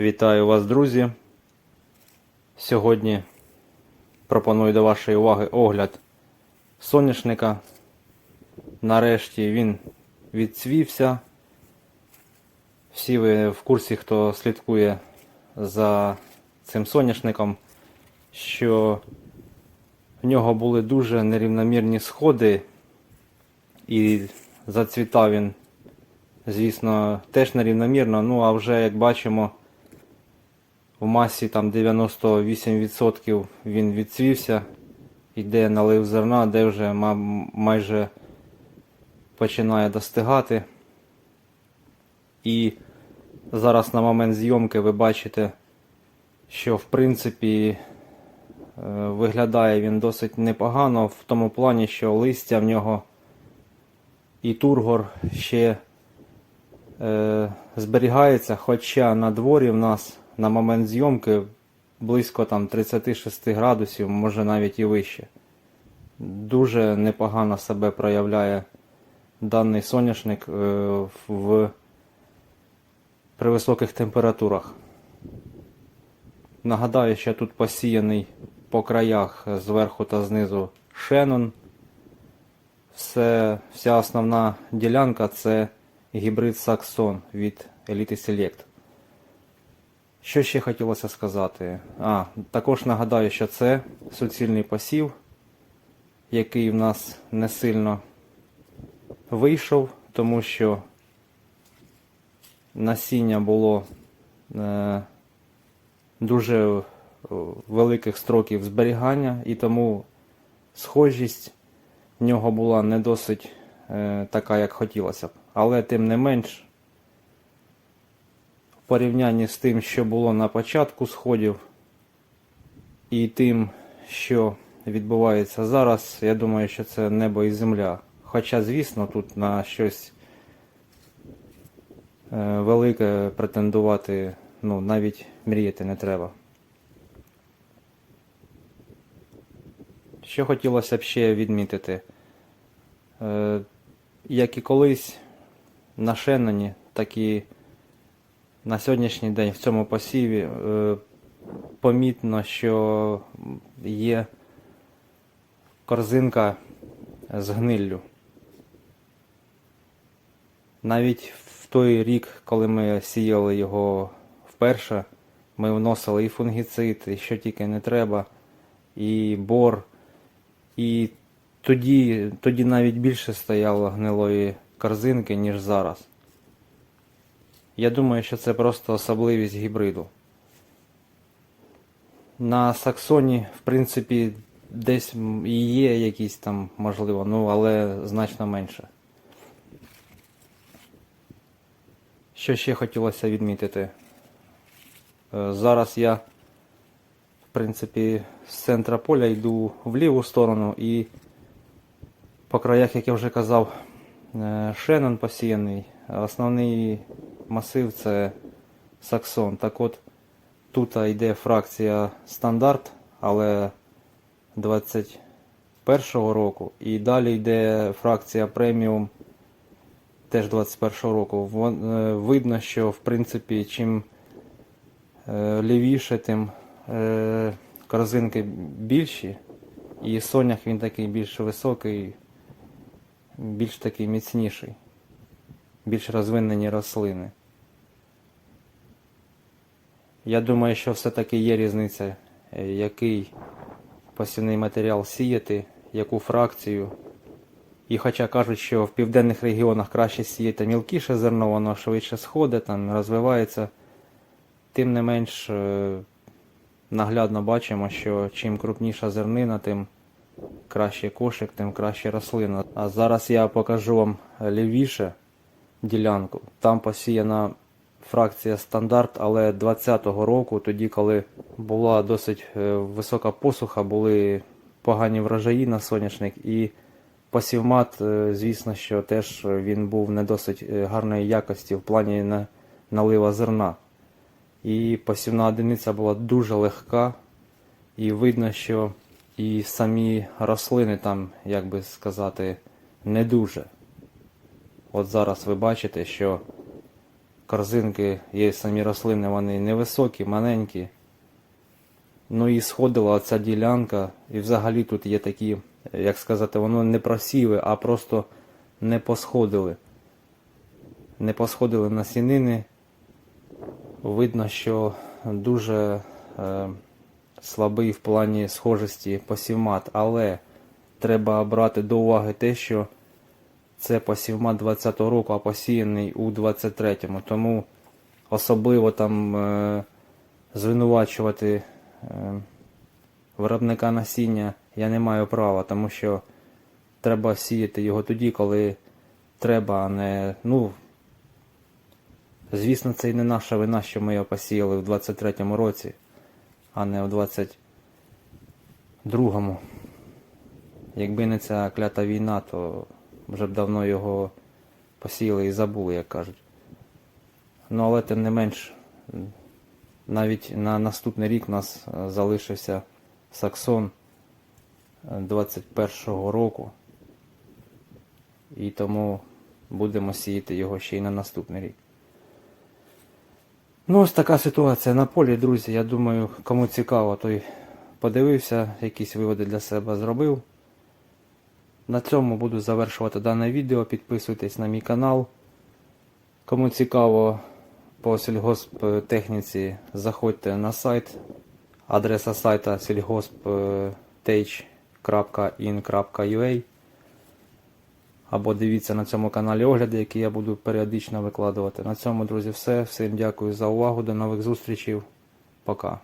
Вітаю вас, друзі. Сьогодні пропоную до вашої уваги огляд соняшника. Нарешті він відцвівся. Всі ви в курсі, хто слідкує за цим соняшником, що в нього були дуже нерівномірні сходи, і зацвітав він, звісно, теж нерівномірно. Ну а вже як бачимо, в масі там 98% він відцвівся, йде налив зерна, де вже майже починає достигати. І зараз на момент зйомки ви бачите, що в принципі е, виглядає він досить непогано в тому плані, що листя в нього і тургор ще е, зберігається, хоча на дворі в нас на момент зйомки близько там 36 градусів, може навіть і вище. Дуже непогано себе проявляє даний соняшник е, в, при високих температурах. Нагадаю, що тут посіяний по краях зверху та знизу шенон. Все, вся основна ділянка це гібрид Саксон від Elite Select. Що ще хотілося сказати? А, також нагадаю, що це суцільний посів, який в нас не сильно вийшов, тому що насіння було е, дуже е, великих строків зберігання, і тому схожість в нього була не досить е, така, як хотілося б. Але тим не менш, порівнянні з тим, що було на початку сходів, і тим, що відбувається зараз, я думаю, що це небо і земля. Хоча, звісно, тут на щось е, велике претендувати, ну, навіть мріяти не треба. Що хотілося б ще відмітити? Е, як і колись на Шенноні, так і на сьогоднішній день в цьому посіві е, помітно, що є корзинка з гниллю. Навіть в той рік, коли ми сіяли його вперше, ми вносили і фунгіцид, і що тільки не треба, і бор. І тоді, тоді навіть більше стояло гнилої корзинки, ніж зараз. Я думаю, що це просто особливість гібриду. На Саксоні, в принципі, десь і є якісь там, можливо, ну, але значно менше. Що ще хотілося відмітити? Е, Зараз я, в принципі, з центра поля йду в ліву сторону і по краях, як я вже казав, е, шенон посіяний. Основний масив це саксон. Так от тут йде фракція стандарт, але 21-го року. І далі йде фракція преміум теж 21-го року. Е, Видно, що в принципі чим е, лівіше, тим е, корзинки більші. І сонях він такий більш високий, більш такий міцніший, більш розвинені рослини. Я думаю, що все-таки є різниця, е, який посівний матеріал сіяти, яку фракцію. І хоча кажуть, що в південних регіонах краще сіяти мілкіше зерно, воно швидше сходить, там розвивається. Тим не менш е, наглядно бачимо, що чим крупніша зернина, тим краще кошик, тим краще рослина. А зараз я покажу вам лівіше ділянку. Там посіяна фракція стандарт, але 20-го року, тоді, коли була досить е, висока посуха, були погані врожаї на соняшник і посівмат, е, звісно, що теж він був не досить е, гарної якості в плані на- налива зерна. І посівна одиниця була дуже легка, і видно, що і самі рослини там, як би сказати, не дуже. От зараз ви бачите, що корзинки, є самі рослини, вони невисокі, маленькі. Ну і сходила ця ділянка, і взагалі тут є такі, як сказати, воно не просіви, а просто не посходили. Не посходили насінини. Видно, що дуже е, слабий в плані схожості посівмат, але треба брати до уваги те, що це посівмат 20-го року, а посіяний у 23-му. Тому особливо там е, звинувачувати е, виробника насіння я не маю права, тому що треба сіяти його тоді, коли треба, а не. Ну, звісно, це і не наша вина, що ми його посіяли в 23-му році, а не в 22-му. Якби не ця клята війна, то вже б давно його посіяли і забули, як кажуть. Ну, але тим не менш, навіть на наступний рік у нас е, залишився Саксон е, 21-го року. І тому будемо сіяти його ще й на наступний рік. Ну, ось така ситуація на полі, друзі. Я думаю, кому цікаво, той подивився, якісь виводи для себе зробив. На цьому буду завершувати дане відео. Підписуйтесь на мій канал. Кому цікаво по сільгосптехніці, заходьте на сайт. Адреса сайта сільгосптech.in.ua або дивіться на цьому каналі огляди, які я буду періодично викладувати. На цьому, друзі, все. Всім дякую за увагу. До нових зустрічей. Пока.